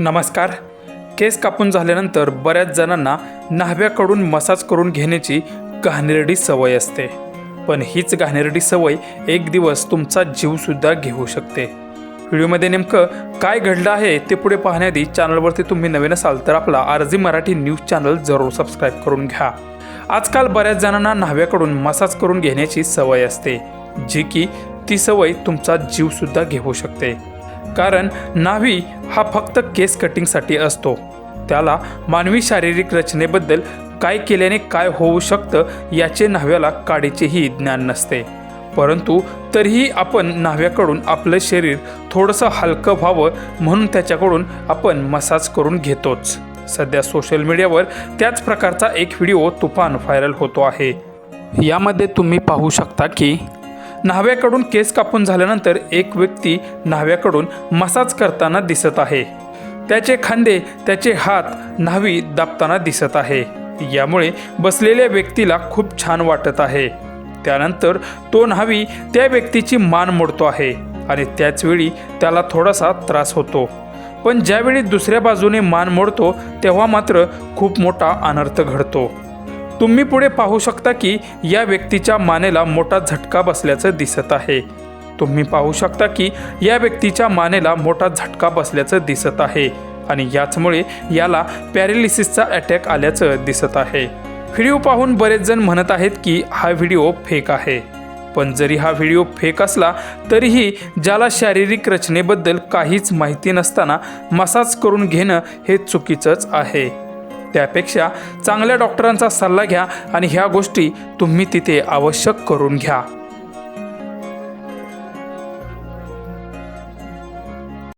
नमस्कार. केस कापून झाल्यानंतर बऱ्याच जणांना न्हाव्याकडून मसाज करून घेण्याची घाणेरडी सवय असते. पण हीच घाणेरडी सवय एक दिवस तुमचा जीवसुद्धा घेऊ शकते. व्हिडिओमध्ये नेमकं काय घडलं आहे ते पुढे पाहण्याआधी चॅनलवरती तुम्ही नवीन असाल तर आपला R G Marathi news channel जरूर सबस्क्राईब करून घ्या. आजकाल बऱ्याच जणांना न्हाव्याकडून मसाज करून घेण्याची सवय असते जी की ती सवय तुमचा जीवसुद्धा घेऊ शकते. कारण न्हावी हा फक्त केस कटिंगसाठी असतो. त्याला मानवी शारीरिक रचनेबद्दल काय केल्याने काय होऊ शकतं याचे न्हाव्याला काडीचेही ज्ञान नसते. परंतु तरीही आपण न्हाव्याकडून आपलं शरीर थोडंसं हलकं व्हावं म्हणून त्याच्याकडून आपण मसाज करून घेतोच. सध्या सोशल मीडियावर त्याच प्रकारचा एक व्हिडिओ तुफान व्हायरल होतो आहे. यामध्ये तुम्ही पाहू शकता की न्हाव्याकडून केस कापून झाल्यानंतर एक व्यक्ती न्हाव्याकडून मसाज करताना दिसत आहे. त्याचे खांदे त्याचे हात न्हावी दाबताना दिसत आहे. यामुळे बसलेल्या व्यक्तीला खूप छान वाटत आहे. त्यानंतर तो न्हावी त्या व्यक्तीची मान मोडतो आहे आणि त्याचवेळी त्याला थोडासा त्रास होतो. पण ज्यावेळी दुसऱ्या बाजूने मान मोडतो तेव्हा मात्र खूप मोठा अनर्थ घडतो. तुम्ही पुढे पाहू शकता की या व्यक्तीच्या मानेला मोठा झटका बसल्याचं दिसत आहे. तुम्ही पाहू शकता की या व्यक्तीच्या मानेला मोठा झटका बसल्याचं दिसत आहे आणि याचमुळे याला पॅरेलिसिसचा अटॅक आल्याचं दिसत आहे. व्हिडिओ पाहून बरेच जण म्हणत आहेत की हा व्हिडिओ फेक आहे. पण जरी हा व्हिडिओ फेक असला तरीही ज्याला शारीरिक रचनेबद्दल काहीच माहिती नसताना मसाज करून घेणं हे चुकीचंच आहे. त्यापेक्षा चांगल्या डॉक्टरांचा सल्ला घ्या आणि ह्या गोष्टी तुम्ही तिथे आवश्यक करून घ्या.